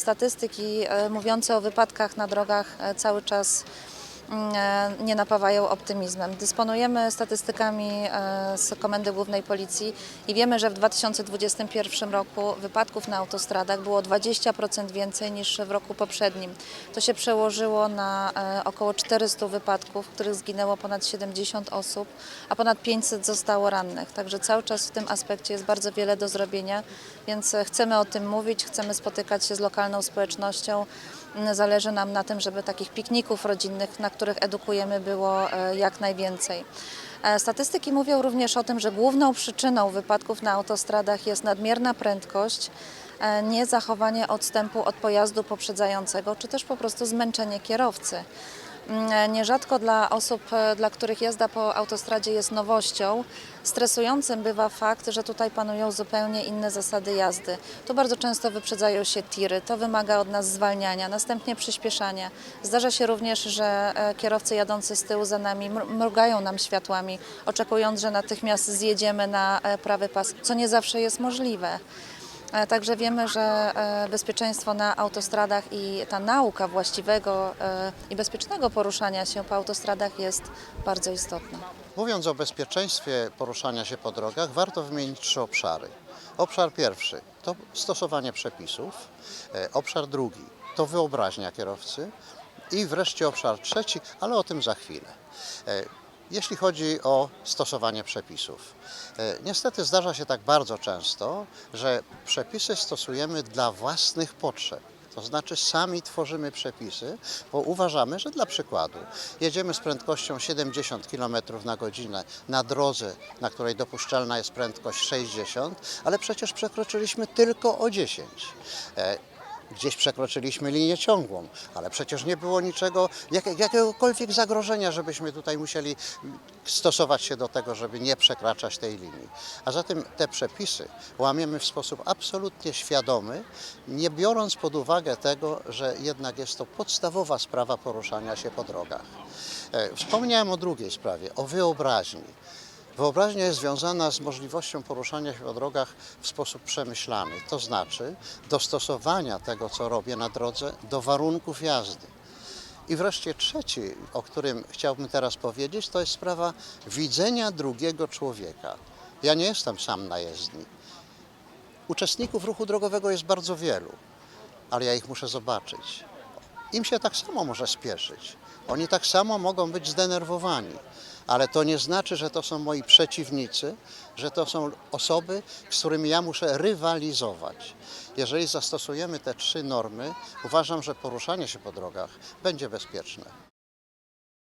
Statystyki e, mówiące o wypadkach na drogach e, cały czas nie napawają optymizmem. Dysponujemy statystykami e, z Komendy Głównej Policji i wiemy, że w 2021 roku wypadków na autostradach było 20% więcej niż w roku poprzednim. To się przełożyło na e, około 400 wypadków, w których zginęło ponad 70 osób, a ponad 500 zostało rannych. Także cały czas w tym aspekcie jest bardzo wiele do zrobienia, więc e, chcemy o tym mówić, chcemy spotykać się z lokalną społecznością. Zależy nam na tym, żeby takich pikników rodzinnych, na których edukujemy, było e, jak najwięcej. E, Statystyki mówią również o tym, że główną przyczyną wypadków na autostradach jest nadmierna prędkość, e, niezachowanie odstępu od pojazdu poprzedzającego, czy też po prostu zmęczenie kierowcy. Mm, Nierzadko dla osób, e, dla których jazda po autostradzie jest nowością, stresującym bywa fakt, że tutaj panują zupełnie inne zasady jazdy. Tu bardzo często wyprzedzają się tiry, to wymaga od nas zwalniania, następnie przyspieszania. Zdarza się również, że e, kierowcy jadący z tyłu za nami mr- mrugają nam światłami, oczekując, że natychmiast zjedziemy na e, prawy pas, co nie zawsze jest możliwe. E, Także wiemy, że e, bezpieczeństwo na autostradach i ta nauka właściwego e, i bezpiecznego poruszania się po autostradach jest bardzo istotna. Mówiąc o bezpieczeństwie poruszania się po drogach, warto wymienić trzy obszary. Obszar pierwszy to stosowanie przepisów, obszar drugi to wyobraźnia kierowcy i wreszcie obszar trzeci, ale o tym za chwilę. Jeśli chodzi o stosowanie przepisów, e, niestety zdarza się tak bardzo często, że przepisy stosujemy dla własnych potrzeb. To znaczy sami tworzymy przepisy, bo uważamy, że dla przykładu jedziemy z prędkością 70 km na godzinę na drodze, na której dopuszczalna jest prędkość 60, ale przecież przekroczyliśmy tylko o 10. Gdzieś przekroczyliśmy linię ciągłą, ale przecież nie było niczego, jak, jakiegokolwiek zagrożenia, żebyśmy tutaj musieli stosować się do tego, żeby nie przekraczać tej linii. A zatem te przepisy łamiemy w sposób absolutnie świadomy, nie biorąc pod uwagę tego, że jednak jest to podstawowa sprawa poruszania się po drogach. E, Wspomniałem o drugiej sprawie, o wyobraźni. Wyobraźnia jest związana z możliwością poruszania się po drogach w sposób przemyślany, to znaczy dostosowania tego, co robię na drodze, do warunków jazdy. I wreszcie trzeci, o którym chciałbym teraz powiedzieć, to jest sprawa widzenia drugiego człowieka. Ja nie jestem sam na jezdni. Uczestników ruchu drogowego jest bardzo wielu, ale ja ich muszę zobaczyć. Im się tak samo może spieszyć. Oni tak samo mogą być zdenerwowani, ale to nie znaczy, że to są moi przeciwnicy, że to są osoby, z którymi ja muszę rywalizować. Jeżeli zastosujemy te trzy normy, uważam, że poruszanie się po drogach będzie bezpieczne.